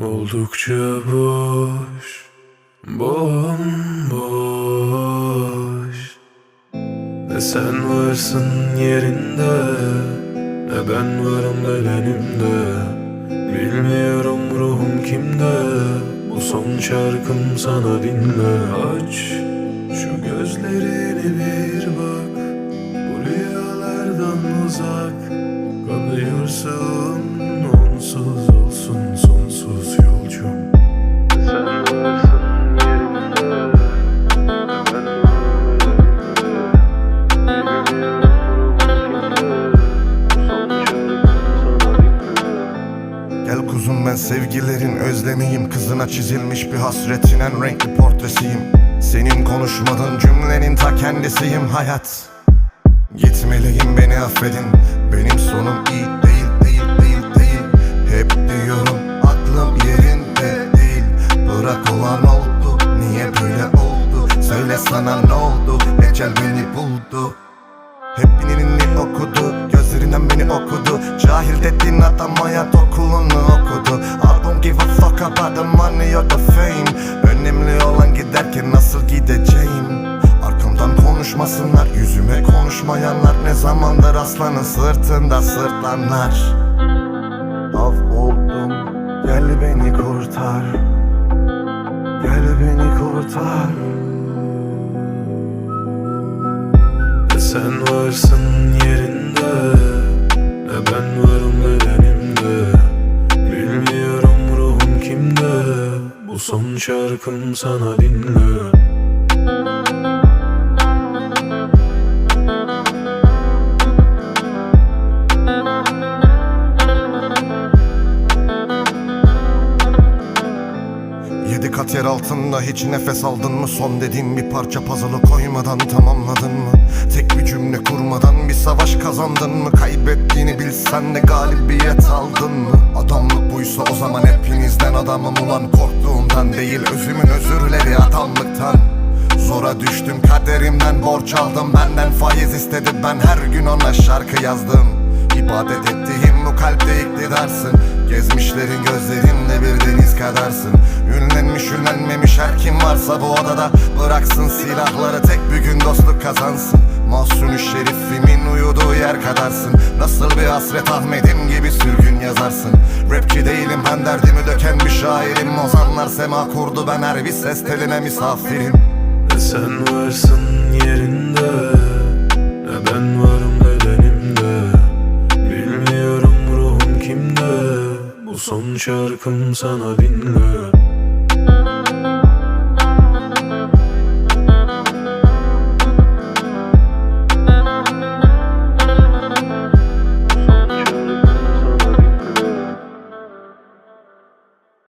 Oldukça boş, bomboş. Ne sen varsın yerinde Ne ben varım bedenimde. Bilmiyorum ruhum kimde Bu son şarkım sana dinle. Aç şu gözlerini bir bak Bu rüyalardan uzak. Kalıyorsun onsuz olsun Gel kuzum ben sevgilerin özlemiyim. Kızına çizilmiş bir hasretin en renkli portresiyim. Senin konuşmadığın cümlenin ta kendisiyim. Hayat Gitmeliyim beni affedin. Benim sonum iyi değil değil değil değil. Hep diyorum aklım yerinde değil. Bırak olan oldu niye böyle oldu? Söyle sana ne oldu? Ecel beni buldu. Hep bilinini okudu Gözlerinden beni okudu. Cahil dediğin adam hayat Yüzüme konuşmayanlar Ne zamandır aslanın sırtında sırtlanlar. Av oldum Gel beni kurtar. Gel beni kurtar. Ne sen varsın yerinde Ne ben varım bedenimde. Bilmiyorum ruhum kimde Bu son şarkım sana dinle Kat yer altında hiç nefes aldın mı? Son dediğim bir parça puzzle'ı koymadan tamamladın mı? Tek bir cümle kurmadan bir savaş kazandın mı? Kaybettiğini bilsen de galibiyet aldın mı? Adamlık buysa o zaman hepinizden adamım ulan Korktuğumdan değil özümün özürleri adamlıktan Zora düştüm kaderimden borç aldım Benden faiz istedi ben her gün ona şarkı yazdım İbadet ettiğim bu kalpte iktidarsın Gezmişlerin gözlerinde bir deniz kadarsın. Ünlenmiş ünlenmemiş her kim varsa bu odada Bıraksın silahları tek bir gün dostluk kazansın. Mahsuni şerifimin uyuduğu yer kadarsın. Nasıl bir hasret Ahmet'im gibi sürgün yazarsın. Rapçi değilim ben derdimi döken bir şairim. Ozanlar sema kurdu ben her bir ses teline misafirim sen varsın yerinde Son şarkım sana dinle